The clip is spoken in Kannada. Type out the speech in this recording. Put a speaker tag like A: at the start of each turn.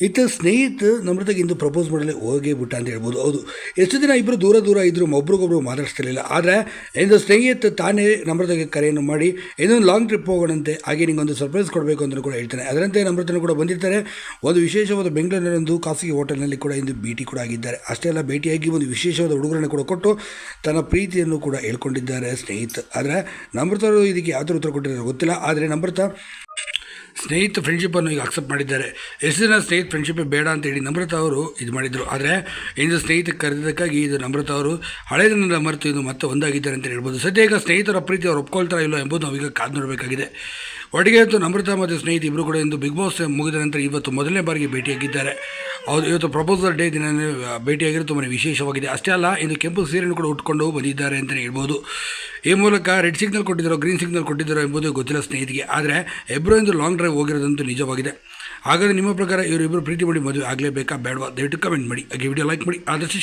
A: ಇತ್ತ ಸ್ನೇಹಿತ ನಮ್ರತೆಗೆ ಇಂದು ಪ್ರಪೋಸ್ ಮಾಡಲಿ, ಹೋಗೇ ಬಿಟ್ಟ ಅಂತ ಹೇಳ್ಬೋದು. ಹೌದು. ಎಷ್ಟು ದಿನ ಇಬ್ಬರು ದೂರ ದೂರ ಇದ್ದರು ಒಬ್ರಿಗೊಬ್ರು ಮಾತಾಡ್ಸ್ತಿರ್ಲಿಲ್ಲ. ಆದರೆ ಇಂದು ಸ್ನೇಹಿತ ತಾನೇ ನಮ್ರತೆಗೆ ಕರೆಯನ್ನು ಮಾಡಿ, ಇನ್ನೊಂದು ಲಾಂಗ್ ಟ್ರಿಪ್ ಹೋಗೋಣಂತೆ, ಹಾಗೆ ನಿಂಗೊಂದು ಸರ್ಪ್ರೈಸ್ ಕೊಡಬೇಕು ಅಂತ ಕೂಡ ಹೇಳ್ತಾನೆ. ಅದರಂತೆ ನಮ್ರತನು ಕೂಡ ಬಂದಿರ್ತಾರೆ. ಒಂದು ವಿಶೇಷವಾದ ಬೆಂಗಳೂರಿನೊಂದು ಖಾಸಗಿ ಹೋಟೆಲ್ನಲ್ಲಿ ಕೂಡ ಇಂದು ಭೇಟಿ ಕೂಡ ಆಗಿದ್ದಾರೆ. ಅಷ್ಟೇ ಅಲ್ಲ, ಭೇಟಿಯಾಗಿ ಒಂದು ವಿಶೇಷವಾದ ಉಡುಗೊರೆಯನ್ನು ಕೂಡ ಕೊಟ್ಟು ತನ್ನ ಪ್ರೀತಿಯನ್ನು ಕೂಡ ಹೇಳ್ಕೊಂಡಿದ್ದಾರೆ ಸ್ನೇಹಿತ. ಆದರೆ ನಮ್ರತರು ಇದಕ್ಕೆ ಯಾವ ಉತ್ತರ ಕೊಟ್ಟಿದ್ದಾರೆ ಗೊತ್ತಿಲ್ಲ. ಆದರೆ ನಮ್ರತ ಸ್ನೇಹಿತ ಫ್ರೆಂಡ್ಶಿಪ್ಪನ್ನು ಈಗ ಅಕ್ಸೆಪ್ಟ್ ಮಾಡಿದ್ದಾರೆ. ಎಷ್ಟು ಜನ ಸ್ನೇಹಿತ ಫ್ರೆಂಡ್ಶಿಪ್ ಬೇಡ ಅಂತ ಹೇಳಿ ನಮ್ರತ ಅವರು ಇದು ಮಾಡಿದರು. ಆದರೆ, ಇಂದು ಸ್ನೇಹಿತ ಕರೆದಕ್ಕಾಗಿ ಇದು ನಮ್ರತಾ ಅವರು ಹಳೆಯದನ್ನೆಲ್ಲ ಮರೆತು ಇದು ಮತ್ತೆ ಒಂದಾಗಿದ್ದಾರೆ ಅಂತ ಹೇಳ್ಬೋದು. ಸದ್ಯ ಈಗ ಸ್ನೇಹಿತರ ಪ್ರೀತಿ ಅವ್ರು ಒಪ್ಕೊಳ್ತಾರ ಇಲ್ಲೋ ಎಂಬುದು ನಾವೀಗ ಕಾದು ನೋಡಬೇಕಾಗಿದೆ. ಒಟ್ಟಿಗೆ ಇವತ್ತು ನಮ್ರತಾ ಮತ್ತು ಸ್ನೇಹಿತ ಇಬ್ಬರು ಕೂಡ ಇಂದು ಬಿಗ್ ಬಾಸ್ ಮುಗಿದ ನಂತರ ಇವತ್ತು ಮೊದಲನೇ ಬಾರಿಗೆ ಭೇಟಿಯಾಗಿದ್ದಾರೆ. ಅವರು ಇವತ್ತು ಪ್ರಪೋಸಲ್ ಡೇ ದಿನ ಭೇಟಿಯಾಗಿರೋ ತುಂಬಾ ವಿಶೇಷವಾಗಿದೆ. ಅಷ್ಟೇ ಅಲ್ಲ, ಇಂದು ಕೆಂಪು ಸೀರೆಯನ್ನು ಕೂಡ ಉಟ್ಕೊಂಡು ಬಂದಿದ್ದಾರೆ ಅಂತಲೇ ಹೇಳ್ಬೋದು. ಈ ಮೂಲಕ ರೆಡ್ ಸಿಗ್ನಲ್ ಕೊಟ್ಟಿದ್ದಾರೋ, ಗ್ರೀನ್ ಸಿಗ್ನಲ್ ಕೊಟ್ಟಿದ್ದಾರೋ ಎಂಬುದು ಗೊತ್ತಿಲ್ಲ ಸ್ನೇಹಿತಿಗೆ. ಆದರೆ ಇಬ್ಬರು ಇಂದು ಲಾಂಗ್ ಡ್ರೈವ್ ಹೋಗಿರೋದಂತೂ ನಿಜವಾಗಿದೆ. ಹಾಗಾದರೆ ನಿಮ್ಮ ಪ್ರಕಾರ ಇವರಿಬ್ಬರು ಪ್ರೀತಿ ಮಾಡಿ ಮದುವೆ ಆಗಲೇಬೇಕಾ, ಬೇಡವಾ? ದಯವಿಟ್ಟು ಕಮೆಂಟ್ ಮಾಡಿ. ಹಾಗೆ ವಿಡಿಯೋ ಲೈಕ್ ಮಾಡಿ, ಆದಷ್ಟು